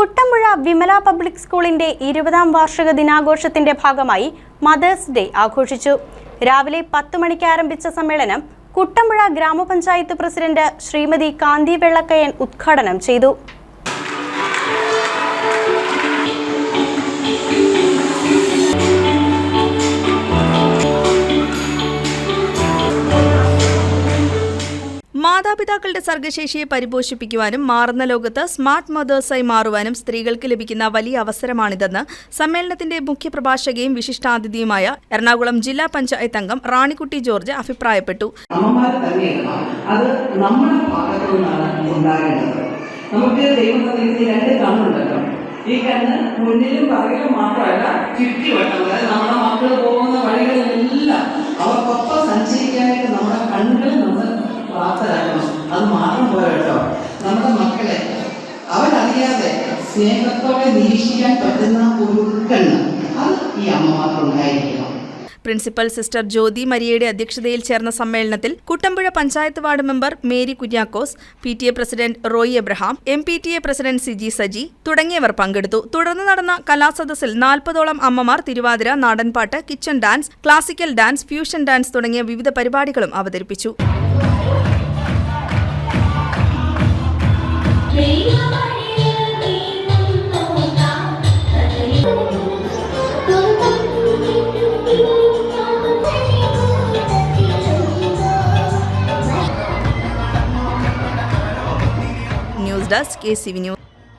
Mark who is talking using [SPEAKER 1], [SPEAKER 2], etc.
[SPEAKER 1] Kuttampuzha Vimala public സ്കൂളിന്റെ ഇരുപതാം വാർഷിക ദിനാഘോഷത്തിന്റെ ഭാഗമായി മദേഴ്സ് ഡേ ആഘോഷിച്ചു. രാവിലെ പത്ത് മണിക്ക് ആരംഭിച്ച സമ്മേളനം കുട്ടമ്പുഴ ഗ്രാമപഞ്ചായത്ത് പ്രസിഡന്റ് ശ്രീമതി കാന്തി വെള്ളക്കയൻ ഉദ്ഘാടനം ചെയ്തു.
[SPEAKER 2] മാതാപിതാക്കളുടെ സർഗശേഷിയെ പരിപോഷിപ്പിക്കുവാനും മാറുന്ന ലോകത്ത് സ്മാർട്ട് മദേഴ്സായി മാറുവാനും സ്ത്രീകൾക്ക് ലഭിക്കുന്ന വലിയ അവസരമാണിതെന്ന് സമ്മേളനത്തിന്റെ മുഖ്യപ്രഭാഷകയും വിശിഷ്ടാതിഥിയുമായ എറണാകുളം ജില്ലാ പഞ്ചായത്ത് അംഗം റാണിക്കുട്ടി ജോർജ് അഭിപ്രായപ്പെട്ടു.
[SPEAKER 3] നമുക്ക് രണ്ട് ഈ കണ്ണ് മുന്നിലും പറകിലും മാത്രമല്ല ചുറ്റിവട്ടം അതായത് അത് മാത്രം പോരാ കേട്ടോ. നമ്മുടെ മക്കളെ അവരറിയാതെ സ്നേഹത്തോടെ നിരീക്ഷിക്കാൻ പറ്റുന്ന ഒരു കണ്ണ് അത് ഈ അമ്മമാർക്കുണ്ടായിരിക്കണം
[SPEAKER 2] പ്രിൻസിപ്പൽ സിസ്റ്റർ ജ്യോതി മരിയയുടെ അധ്യക്ഷതയിൽ ചേർന്ന സമ്മേളനത്തിൽ Kuttampuzha panchayat ward member Mary Kuriakose P T A president Roy Abraham M P T A president Siji Saji തുടങ്ങിയവർ പങ്കെടുത്തു. തുടർന്ന് നടന്ന കലാസദസ്സിൽ നാൽപ്പതോളം അമ്മമാർ തിരുവാതിര നാടൻപാട്ട് kitchen dance classical dance fusion dance തുടങ്ങിയ വിവിധ പരിപാടികളും അവതരിപ്പിച്ചു. दस के सी न्यूज़